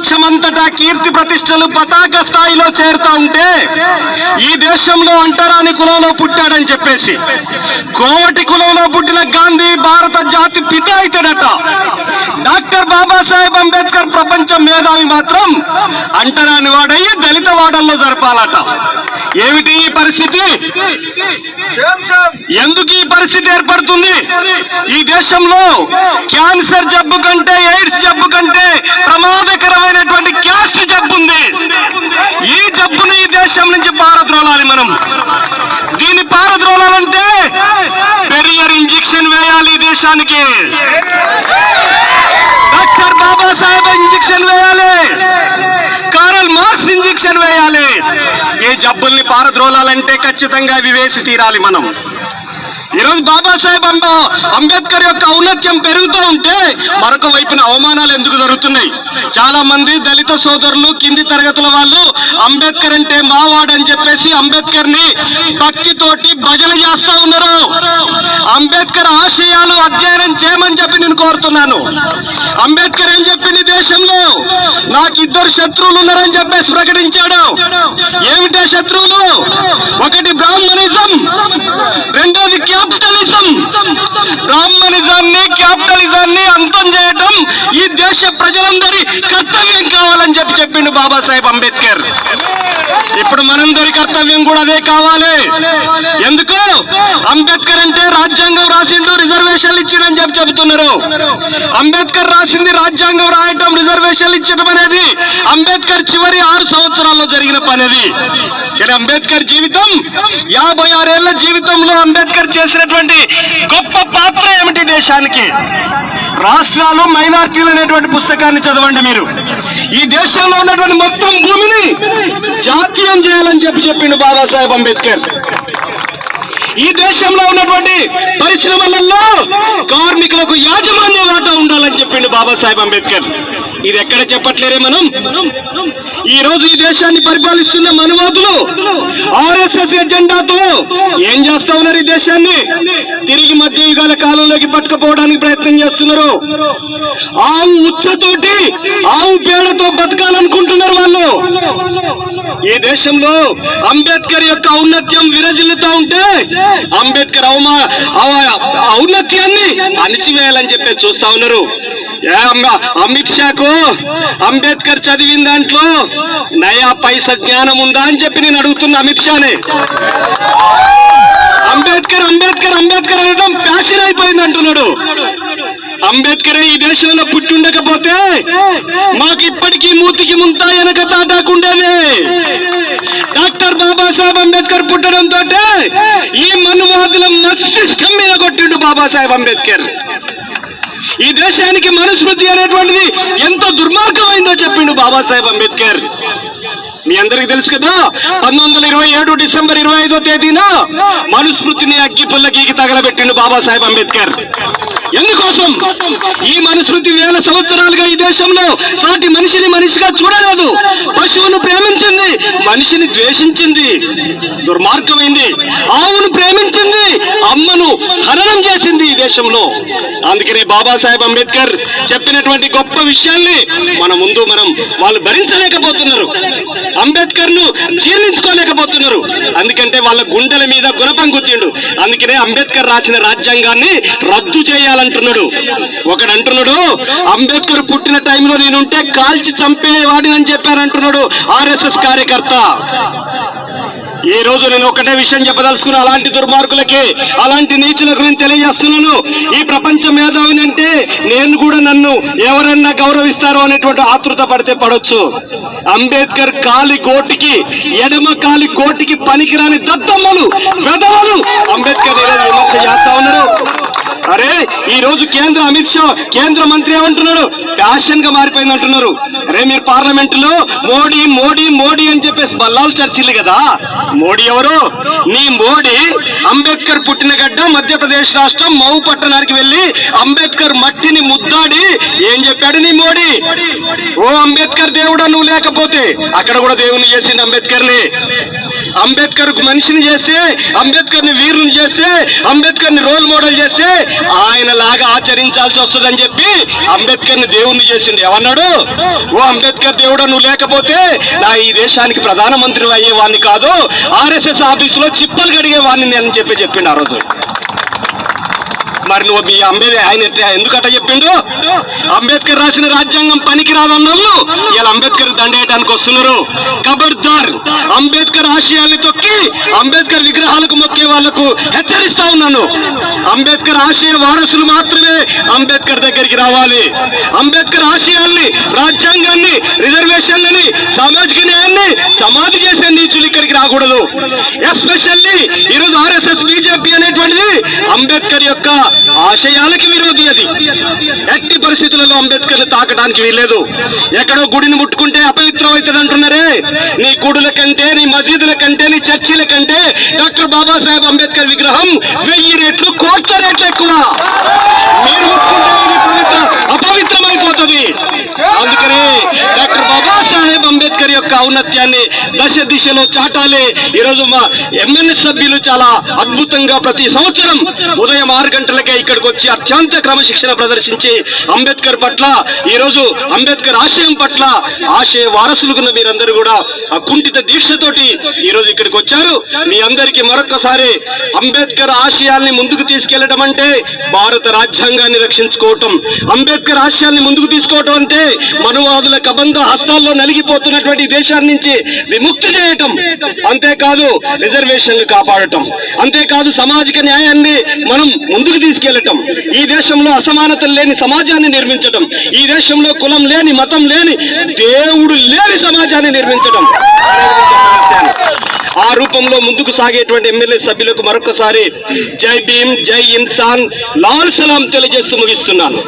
ప్రపంచమంతటా కీర్తి ప్రతిష్టలు పతాక స్థాయిలో చేరుతా ఉంటే ఈ దేశంలో అంటరాని కులంలో పుట్టాడని చెప్పేసి కోవటి కులంలో పుట్టిన గాంధీ భారత జాతి పిత అవుతాడట బాబాసాహెబ్ అంబేద్కర్ ప్రపంచ మేధావి మాత్రం అంటరాని వాడయ్యి దళిత వాడల్లో జరపాలట. ఏమిటి ఈ పరిస్థితి? ఎందుకు ఈ పరిస్థితి ఏర్పడుతుంది? ఈ దేశంలో క్యాన్సర్ జబ్బు కంటే ఎయిడ్స్ జబ్బు కంటే ప్రమాదకరమైనటువంటి క్యాస్ట్ జబ్బు ఉంది. ఈ జబ్బును ఈ దేశం నుంచి పారద్రోలాలి మనం. దీన్ని పారద్రోలాలంటే పెరియర్ ఇంజెక్షన్ వేయాలి ఈ దేశానికి. బాబాసాహెబ్ ఇంజెక్షన్ వేయాలి. కారల్ మార్క్స్ ఇంజెక్షన్ వేయాలి. ఏ జబ్బుల్ని పారద్రోలాలంటే ఖచ్చితంగా అవి వేసి తీరాలి మనం. ఈరోజు బాబాసాహెబ్ అంబ అంబేద్కర్ యొక్క ఔన్నత్యం పెరుగుతూ ఉంటే మరొక వైపున అవమానాలు ఎందుకు జరుగుతున్నాయి? చాలా మంది దళిత సోదరులు కింది తరగతుల వాళ్ళు అంబేద్కర్ అంటే మావాడు అని చెప్పేసి అంబేద్కర్ని భక్తితోటి భజన చేస్తూ ఉన్నారు. అంబేద్కర్ ఆశయాలు అధ్యయనం చేయమని చెప్పి నేను కోరుతున్నాను. అంబేద్కర్ ఏం చెప్పింది దేశంలో? నాకు ఇద్దరు శత్రువులు ఉన్నారని చెప్పేసి ప్రకటించాడు. ఏ శత్రువులు. ఒకటి బ్రాహ్మణిజం రెండోది క్యాపిటలిజం. బ్రాహ్మణిజాన్ని క్యాపిటలిజాన్ని అంతం చేయటం ఈ దేశ ప్రజలందరి కర్తవ్యం కావాలని చెప్పి చెప్పిండు బాబాసాహెబ్ అంబేద్కర్. ఇప్పుడు మనందరి కర్తవ్యం కూడా అదే కావాలి. ఎందుకు? అంబేద్కర్ అంటే రాజ్యాంగం రాసిండు రిజర్వేషన్లు ఇచ్చిండని చెప్పి చెబుతున్నారు. అంబేద్కర్ రాసింది రాజ్యాంగం రాయటం రిజర్వేషన్లు ఇచ్చడం అనేది అంబేద్కర్ చివరి ఆరు సంవత్సరాల్లో జరిగిన పని అది. కానీ అంబేద్కర్ జీవితం యాభై ఆరేళ్ళ జీవితంలో అంబేద్కర్ చేసినటువంటి గొప్ప పాత్ర ఏమిటి దేశానికి? రాష్ట్రాలు మైనార్టీలు అనేటువంటి పుస్తకాన్ని చదవండి మీరు. ఈ దేశంలో ఉన్నటువంటి మొత్తం భూమిని జాతీయం చేయాలని చెప్పి చెప్పిండు బాబాసాహెబ్ అంబేద్కర్. ఈ దేశంలో ఉన్నటువంటి పరిశ్రమలలో కార్మికులకు యాజమాన్య బాబాసాహెబ్ అంబేద్కర్. ఇది ఎక్కడ చెప్పట్లేరే మనం? ఈ రోజు ఈ దేశాన్ని పరిపాలిస్తున్న మనువాదులు ఆర్ఎస్ఎస్ ఎజెండాతో ఏం చేస్తా ఉన్నారు ఈ దేశాన్ని? తిరిగి మధ్యయుగాల కాలంలోకి పట్టుకుపోవడానికి ప్రయత్నం చేస్తున్నారు. ఆవు ఉచ్చతోటి ఆవు పేడతో బతకాలనుకుంటున్నారు వాళ్ళు. ఈ దేశంలో అంబేద్కర్ యొక్క ఔన్నత్యం విరజిల్లుతా ఉంటే అంబేద్కర్ అవమా ఔన్నత్యాన్ని అణిచివేయాలని చెప్పి చూస్తా ఉన్నారు. అమిత్ షాకు? అంబేద్కర్ చదివిన దాంట్లో నయా పైస జ్ఞానం ఉందా అని చెప్పి నేను అడుగుతున్నా అమిత్ షానే. అంబేద్కర్ అంబేద్కర్ అంబేద్కర్ అనడం ప్యాషన్ అయిపోయింది అంటున్నాడు. అంబేద్కర్ ఈ దేశంలో పుట్టుండకపోతే మాకు ఇప్పటికీ మూతికి ముంతా వెనక తాటాకుండేది డాక్టర్ బాబాసాహెబ్ అంబేద్కర్ పుట్టడంతో ఈ మనువాదుల మస్తిష్కం మీద కొట్టిండు బాబాసాహెబ్ అంబేద్కర్. ఈ దేశానికి మనుస్మృతి అనేటువంటిది ఎంత దుర్మార్గమైందో చెప్పిండు బాబాసాహెబ్ అంబేద్కర్. మీ అందరికి తెలుసు కదా పంతొమ్మిది వందల ఇరవై ఏడు డిసెంబర్ ఇరవై ఐదో తేదీన మనుస్మృతిని అగ్గి పుల్లకి తగలబెట్టిండు బాబాసాహెబ్ అంబేద్కర్. ఎందుకోసం? ఈ మనుస్మృతి వేల సంవత్సరాలుగా ఈ దేశంలో సాటి మనిషిని మనిషిగా చూడలేదు పశువును ప్రేమించింది మనిషిని ద్వేషించింది దుర్మార్గమైంది. ఆవును ప్రేమించింది అమ్మను హననం చేసింది ఈ దేశంలో. అందుకనే బాబాసాహెబ్ అంబేద్కర్ చెప్పినటువంటి గొప్ప విషయాల్ని మన ముందు మనం వాళ్ళు భరించలేకపోతున్నారు. అంబేద్కర్ను జీర్ణించుకోలేకపోతున్నారు. అందుకంటే వాళ్ళ గుండెల మీద గుణపం గుర్తిండు అందుకనే అంబేద్కర్ రాసిన రాజ్యాంగాన్ని రద్దు చేయాలి. చేయాలంటున్నాడు ఒకడు అంటున్నాడు అంబేద్కర్ పుట్టిన టైంలో నేనుంటే కాల్చి చంపేవాడినని చెప్పారంటున్నాడు ఆర్ఎస్ఎస్ కార్యకర్త. ఈ రోజు నేను ఒకటే విషయం చెప్పదలుచుకున్నా అలాంటి దుర్మార్గులకి అలాంటి నీచులకు నేను తెలియజేస్తున్నాను. ఈ ప్రపంచ మేధావిని అంటే నేను కూడా నన్ను ఎవరన్నా గౌరవిస్తారో అనేటువంటి ఆతృత పడితే పడొచ్చు. అంబేద్కర్ కాలి కోటికి ఎడమ కాలి కోటికి పనికిరాని దద్దమ్మలు వెదవలు అంబేద్కర్ విమర్శ చేస్తా ఉన్నారు. అరే ఈ రోజు కేంద్ర అమిత్ షా కేంద్ర మంత్రి ఏమంటున్నాడు ప్యాషన్గా మారిపోయింది అంటున్నారు. అరే మీరు పార్లమెంట్లో మోడీ మోడీ మోడీ అని చెప్పేసి బల్లాలు చర్చిల్లు కదా? మోడీ ఎవరు? నీ మోడీ అంబేద్కర్ పుట్టిన గడ్డ మధ్యప్రదేశ్ రాష్ట్రం మౌ పట్టణానికి వెళ్ళి అంబేద్కర్ మట్టిని ముద్దాడి ఏం చెప్పాడు నీ మోడీ? ఓ అంబేద్కర్ దేవుడా నువ్వు లేకపోతే. అక్కడ కూడా దేవుని చేసింది అంబేద్కర్ని అంబేద్కర్ మనిషిని చేస్తే అంబేద్కర్ని వీరుని చేస్తే అంబేద్కర్ని రోల్ మోడల్ చేస్తే ఆయన లాగా ఆచరించాల్సి వస్తుందని చెప్పి అంబేద్కర్ని దేవుణ్ణి చేసిండు. ఏమన్నాడు? ఓ అంబేద్కర్ దేవుడు నువ్వు లేకపోతే నా ఈ దేశానికి ప్రధానమంత్రి అయ్యేవాడిని కాదు ఆర్ఎస్ఎస్ ఆఫీసులో చిప్పలు కడిగేవాడిని అని చెప్పి చెప్పిండు ఆ రోజు. మరి నువ్వు మీ అంబేద్కర్ ఆయన ఎందుకట చెప్పిండు? అంబేద్కర్ రాసిన రాజ్యాంగం పనికి రాదన్నోళ్ళు ఇలా అంబేద్కర్ దండేయడానికి వస్తున్నారు. కబర్దార్ అంబేద్కర్ ఆశయాల్ని తొక్కి అంబేద్కర్ విగ్రహాలకు మొక్కే వాళ్ళకు హెచ్చరిస్తా ఉన్నాను. అంబేద్కర్ ఆశయ వారసులు మాత్రమే అంబేద్కర్ దగ్గరికి రావాలి. అంబేద్కర్ ఆశయాల్ని రాజ్యాంగాన్ని రిజర్వేషన్లని సామాజిక న్యాయాన్ని సమాధి చేసే నీచులు ఇక్కడికి రాకూడదు. ఎస్పెషల్లీ ఈరోజు ఆర్ఎస్ఎస్ బీజేపీ అనేటువంటిది అంబేద్కర్ యొక్క ఆశయాలకి విరోధి అది. ఎట్టి పరిస్థితులలో అంబేద్కర్ తాకడానికి వీల్లేదు. ఎక్కడో గుడిని ముట్టుకుంటే అపవిత్రం అవుతుంది అంటున్నారే నీ గుడుల కంటే నీ మసీదుల కంటే నీ చర్చిల కంటే డాక్టర్ బాబాసాహెబ్ అంబేద్కర్ విగ్రహం వెయ్యి రెట్లు కోట్ల రెట్లు ఎక్కువ మీరు ముట్టుకుంటే ఇది పవిత్ర అపవిత్రమైపోతుంది అందుకని డాక్టర్ బాబాసాహెబ్ అంబేద్కర్ యొక్క ఔన్నత్యాన్ని దశ దిశలో చాటాలి. ఈరోజు మా ఎమ్మెల్యే సభ్యులు చాలా అద్భుతంగా ప్రతి సంవత్సరం ఉదయం ఆరు గంటలకే ఇక్కడికి వచ్చి అత్యంత క్రమశిక్షణ ప్రదర్శించి అంబేద్కర్ పట్ల ఈరోజు అంబేద్కర్ ఆశయం పట్ల ఆశయ వారసులుగున్న మీరందరూ కూడా ఆ కుంఠిత దీక్షతోటి ఈరోజు ఇక్కడికి వచ్చారు. మీ అందరికీ మరొకసారి అంబేద్కర్ ఆశయాల్ని ముందుకు తీసుకెళ్ళడం అంటే భారత రాజ్యాంగాన్ని రక్షించుకోవటం. అంబేద్కర్ ఆశయాల్ని ముందుకు తీసుకోవటం అంటే మనువాదుల కబంధ హస్తాల్లో నలిగిపోతున్నటువంటి ఈ నుంచి విముక్తి చేయటం. అంతేకాదు రిజర్వేషన్లు కాపాడటం. అంతేకాదు సామాజిక న్యాయాన్ని మనం ముందుకు తీసుకెళ్ళటం ఈ దేశంలో అసమానతలు లేని సమాజాన్ని నిర్మించటం. ఈ దేశంలో కులం లేని మతం లేని దేవుడు లేని సమాజాన్ని నిర్మించటం. ఆ రూపంలో ముందుకు సాగేటువంటి ఎమ్మెల్యే సభ్యులకు మరొకసారి జై భీమ్ జై ఇన్సాన్. లాల్ సలాం తెలియజేస్తూ ముగిస్తున్నాను.